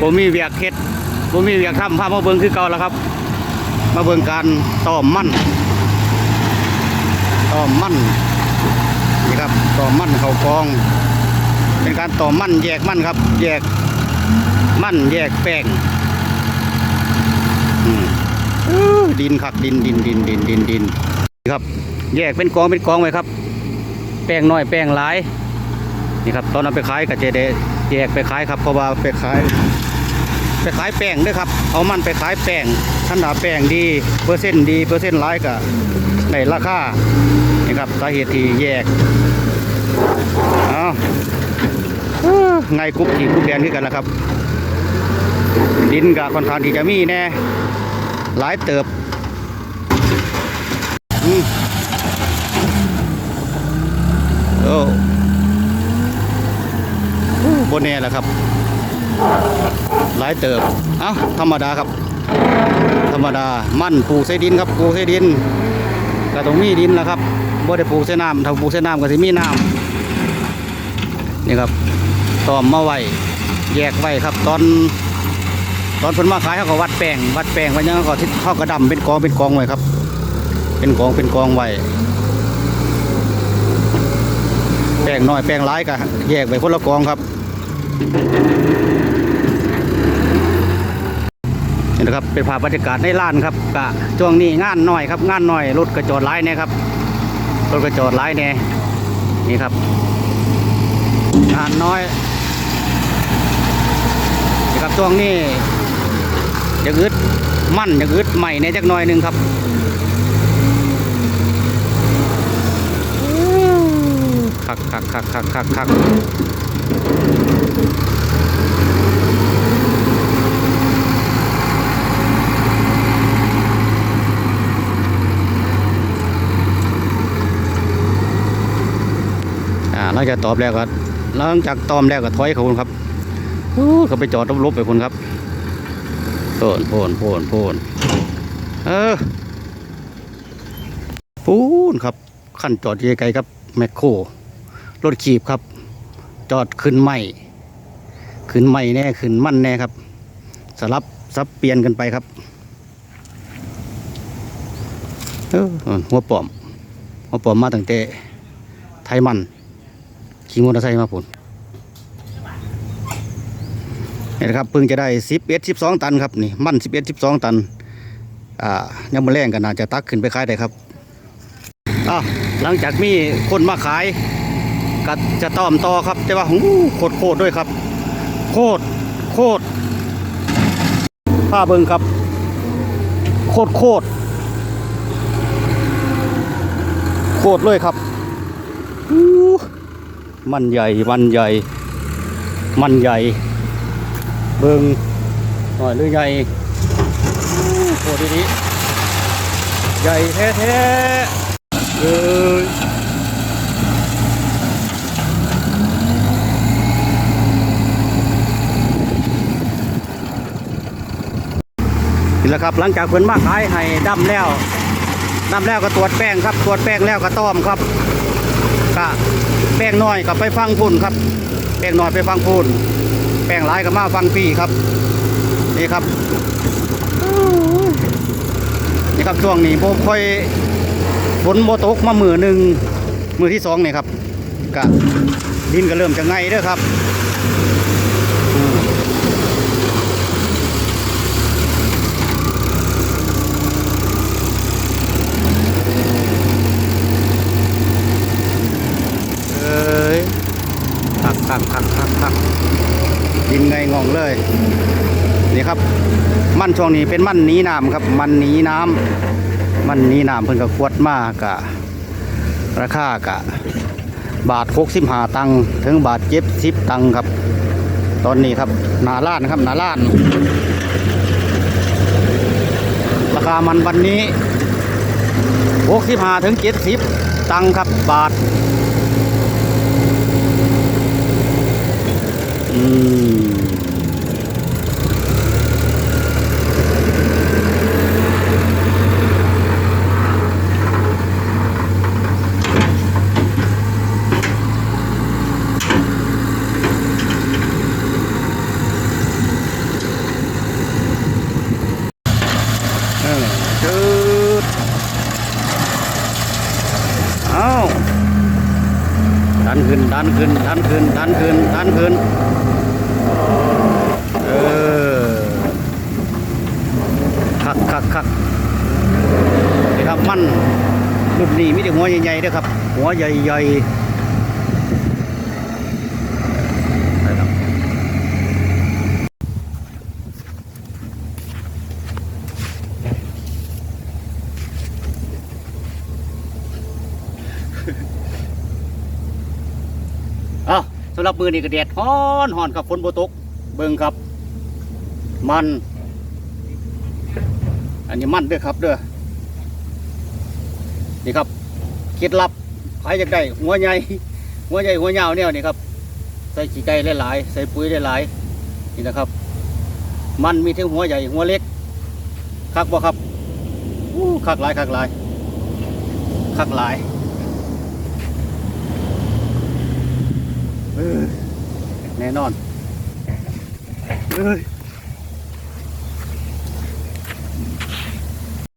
ผมมีเวียกเฮ็ดผมมีเวียกทำพามาเบิ่งคือเก่าแล้วครับ มาเบิ่งการต่อมมันต่อมมันนี่ครับต่อมมันเขากอง เป็นการต่อมมันแยกมั่นครับ แยกมั่นแยกแป้งดินครับดินดินดินดินดินดินครับ แยกเป็นกองเป็นกองไว้ครับ แป้งน้อยแป้งหลาย นี่ครับ ตอนนั้นไปขายก็จะได้ แยกไปขายครับเพราะว่าไปขายไปขายแป้งด้วยครับเอามันไปขายแป้งท่านดาแป้งดีเปอร์เซ็นต์ดีเปอร์เซ็นต์ร้ายก็ได้ราคานี่ครับสาเหตุที่แยกเอาเอ้อไงกรุ๊ปที่กรุ๊ปแดนคือกันนะครับ ดินกับค่อนข้างที่จะมีแน่หลายเติบอืมโอ้ บนแน่แหละครับ หลายเติบ เอ้า ธรรมดาครับ ธรรมดา มั่นปลูกใส่ดินครับ ปลูกใส่ดินก็ต้องมีดินแหละครับบ่ได้ปลูกใส่น้ำถ้าปลูกใส่น้ำก็สิมีน้ำนี่ครับตอมมาไว้แยกไว้ครับ ตอน ตอนเพิ่นมาขายเขาก็วัดแป้งวัดแป้งไว้ยังก็ที่เขากระดำเป็นกองเป็นกองไว้ครับ เป็นกองเป็นกองไว้แป้งน้อยแป้งร้ายก็แยกไปคนละกองครับ นี่นะครับเป็นภาพบรรยากาศในร้านครับกะช่วงนี้งานน้อยครับ งานน้อยรถกระจอดร้ายเนี่ยครับรถกระจอดร้ายเนี่ยนี่ครับ งานน้อยนี่ครับช่วงนี้จะอึดมั่นจะอึดใหม่ในจักหน่อยหนึงครับคักคักคักคักคักคัก ลังจากตอบแล้วก็หลังจากตอมแล้วก็ถอยเขาคุณครับเขาไปจอดลบๆไปคุณครับโผนโผนโผนโผนเออปูนครับขั้นจอดอยู่ไกลๆครับแมคโครรถขีบครับ จอดขึ้นไม่ขึ้นไม่แน่ขึ้นมั่นแน่ครับ สลับซับเปลี่ยนกันไปครับเออหัวปอมหัวปอมมาตั้งแต่ไทยมัน ขี่มอเตอร์ไซค์มาผลนี่นะครับเพิ่งจะได้สิบเอ็ดสิบสองตันครับนี่มันสิบเอ็ดสิบสองตันอ่ายังมาแรงกันน่าจะตักขึ้นไปขายได้ครับอะหลังจากมีคนมาขายก็จะต้อมต่อครับแต่ว่าหูโคตรโคตรด้วยครับ โคตรโคตรผ้าเบิงครับ โคตรโคตรโคตรเลยครับอู้ มันใหญ่มันใหญ่ มันใหญ่ เบิงหน่อยหรือใหญ่อู้โคตรดีๆใหญ่แท้ๆเอ้ยนี่แหละครับหลังจากเพิ่นมาขายให้ดำแล้วดำแล้วก็ตรวจแป้งครับตรวจแป้งแล้วก็ต้อมครับ ก็แป้งน้อยกับไปฟังพุ่นครับ แป้งน้อยไปฟังพุ่นแป้งหลายกับมาฟังพี่ครับ นี่ครับนี่ครับช่วงนี้ผมค่อยฝนโมตกมามือหนึ่งมือที่สองนี่ครับกะดินก็เริ่มจะไงเด้อครับอืม เอ้ยคักคัก คักคักคักยินไงงองเลย นี่ครับ มันช่วงนี้เป็นมันหนีน้ำครับ มันหนีน้ำมันหนีน้ำเพิ่นก็ขวดมากกะราคากะ บาทหกสิบหาตังถึงบาทเจ็ดสิบตังครับ ตอนนี้ครับหนาล้านครับหนาล้าน ราคามันวันนี้หกสิบหาถึงเจ็ดสิบตังครับบาท Ừ. ดันขึ้นดันขึ้นดันขึ้นดันขึ้นดันขึ้นเออคักคักคักนี่ครับมันรุ่นนี้มีแต่หัวใหญ่ๆนะครับ หัวใหญ่ๆนะครับ อ้าวสำหรับมือนี่ก็แดดฮ้อนฮ้อนครับฝนโบตก เบิ่งครับ มัน อันนี้มันเด้อครับเด้อนี่ครับเคล็ดลับใครอยากได้หัวใหญ่หัวใหญ่หัวยาวเนี่ยนี่ครับ ใส่ขี้ไก่หลายๆใส่ปุ๋ยหลายๆนี่นะครับ มันมีทั้งหัวใหญ่หัวเล็กคักบ่ครับอู้คักหลายคักหลายคักหลาย เออ แน่นอนเอ้ย